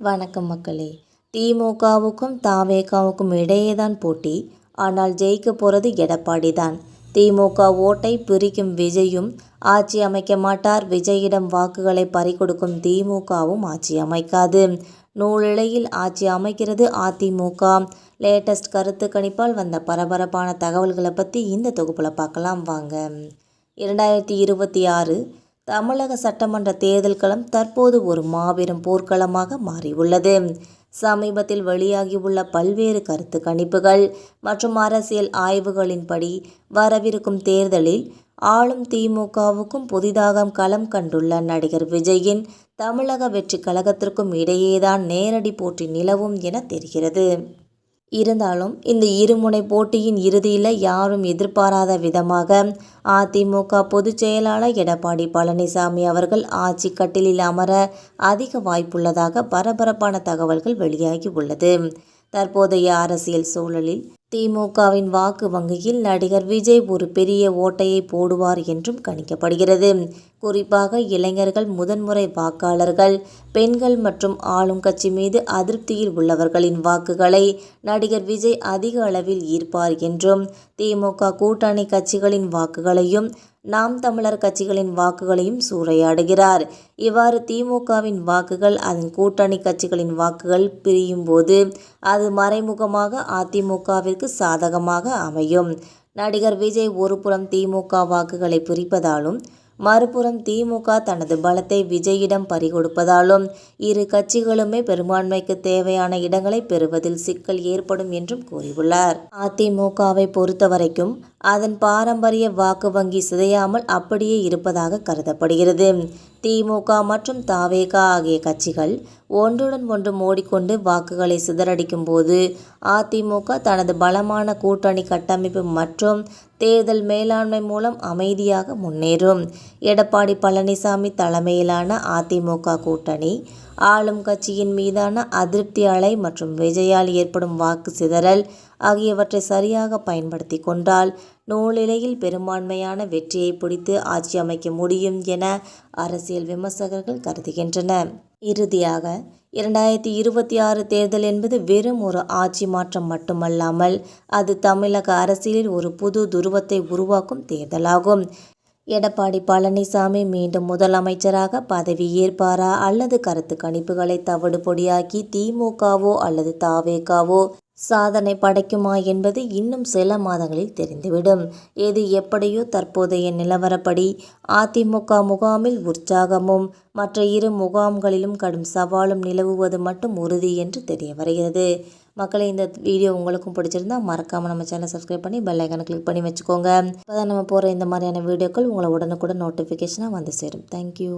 வணக்கம் மக்களே. திமுகவுக்கும் தாவேகாவுக்கும் இடையே தான் போட்டி. ஆனால் ஜெயிக்க போகிறது எடப்பாடி தான். திமுக ஓட்டை பிரிக்கும் விஜயும் ஆட்சி அமைக்க மாட்டார். விஜயிடம் வாக்குகளை பறிகொடுக்கும் திமுகவும் ஆட்சி அமைக்காது. நூலிழையில் ஆட்சி அமைக்கிறது அதிமுக. லேட்டஸ்ட் கருத்து கணிப்பால் வந்த பரபரப்பான தகவல்களை பற்றி இந்த தொகுப்பில் பார்க்கலாம். வாங்க. இரண்டாயிரத்தி இருபத்தி ஆறு தமிழக சட்டமன்ற தேர்தல் களம் தற்போது ஒரு மாபெரும் போர்க்களமாக மாறியுள்ளது. சமீபத்தில் வெளியாகியுள்ள பல்வேறு கருத்து கணிப்புகள் மற்றும் அரசியல் ஆய்வுகளின்படி வரவிருக்கும் தேர்தலில் ஆளும் திமுகவுக்கும் புதிதாக களம் கண்டுள்ள நடிகர் விஜயின் தமிழக வெற்றி கழகத்திற்கும் இடையேதான் நேரடி போட்டி நிலவும் என தெரிகிறது. இருந்தாலும் இந்த இருமுனை போட்டியின் இறுதியில் யாரும் எதிர்பாராத விதமாக அதிமுக பொதுச் செயலாளர் எடப்பாடி பழனிசாமி அவர்கள் ஆட்சி கட்டிலில் அமர அதிக வாய்ப்புள்ளதாக பரபரப்பான தகவல்கள் வெளியாகி உள்ளது. தற்போதைய அரசியல் சூழலில் திமுகவின் வாக்கு வங்கியில் நடிகர் விஜய் ஒரு பெரிய ஓட்டையை போடுவார் என்றும் கணிக்கப்படுகிறது. குறிப்பாக இளைஞர்கள் முதன்முறை வாக்காளர்கள் பெண்கள் மற்றும் ஆளும் கட்சி மீது அதிருப்தியில் உள்ளவர்களின் வாக்குகளை நடிகர் விஜய் அதிக அளவில் ஈர்ப்பார் என்றும் திமுக கூட்டணி கட்சிகளின் வாக்குகளையும் நாம் தமிழர் கட்சிகளின் வாக்குகளையும் சூறையாடுகிறார். இவ்வாறு திமுகவின் வாக்குகள் அதன் கூட்டணி கட்சிகளின் வாக்குகள் பிரியும் போது அது மறைமுகமாக அதிமுகவிற்கு சாதகமாக அமையும். நடிகர் விஜய் ஒருபுறம் திமுக வாக்குகளை பிரிப்பதாலும் மறுபுறம் திமுக தனது பலத்தை விஜயிடம் பறிகொடுப்பதாலும் இரு கட்சிகளுமே பெரும்பான்மைக்கு தேவையான இடங்களை பெறுவதில் சிக்கல் ஏற்படும் என்றும் கூறியுள்ளார். அதிமுகவை பொறுத்தவரைக்கும் அதன் பாரம்பரிய வாக்கு வங்கி சிதையாமல் அப்படியே இருப்பதாக கருதப்படுகிறது. திமுக மற்றும் தாவேகா ஆகிய கட்சிகள் ஒன்றுடன் ஒன்று மோடிக்கொண்டு வாக்குகளை சிதறடிக்கும் போது அதிமுக தனது பலமான கூட்டணி கட்டமைப்பு மற்றும் தேர்தல் மேலாண்மை மூலம் அமைதியாக முன்னேறும். எடப்பாடி பழனிசாமி தலைமையிலான அதிமுக கூட்டணி ஆளும் கட்சியின் மீதான அதிருப்தி அலை மற்றும் விஜயால் ஏற்படும் வாக்கு சிதறல் ஆகியவற்றை சரியாக பயன்படுத்தி கொண்டால் நூலிலையில் பெரும்பான்மையான வெற்றியை பிடித்து ஆட்சி அமைக்க முடியும் என அரசியல் விமர்சகர்கள் கருதுகின்றனர். இறுதியாக இரண்டாயிரத்தி இருபத்தி ஆறு தேர்தல் என்பது வெறும் ஒரு ஆட்சி மாற்றம் மட்டுமல்லாமல் அது தமிழக அரசியலில் ஒரு புது துருவத்தை உருவாக்கும் தேர்தலாகும். எடப்பாடி பழனிசாமி மீண்டும் முதலமைச்சராக பதவி ஏற்பாரா அல்லது கருத்து கணிப்புகளை தவிடு பொடியாக்கி திமுகவோ அல்லது தாவேகாவோ சாதனை படைக்குமா என்பது இன்னும் சில மாதங்களில் தெரிந்துவிடும். எது எப்படியோ தற்போதைய நிலவரப்படி அதிமுக முகாமில் உற்சாகமும் மற்ற இரு முகாம்களிலும் கடும் சவாலும் நிலவுவது மட்டும் உறுதி என்று தெரிய வருகிறது. மக்களை இந்த வீடியோ உங்களுக்கும் பிடிச்சிருந்தா மறக்காமல் நம்ம சேனல் சப்ஸ்கிரைப் பண்ணி பெல் ஐக்கனை கிளிக் பண்ணி வச்சுக்கோங்க. இப்போ தான் நம்ம போகிற இந்த மாதிரியான வீடியோக்கள் உங்களை உடனுக்குடன் நோட்டிஃபிகேஷனாக வந்து சேரும். தேங்க்யூ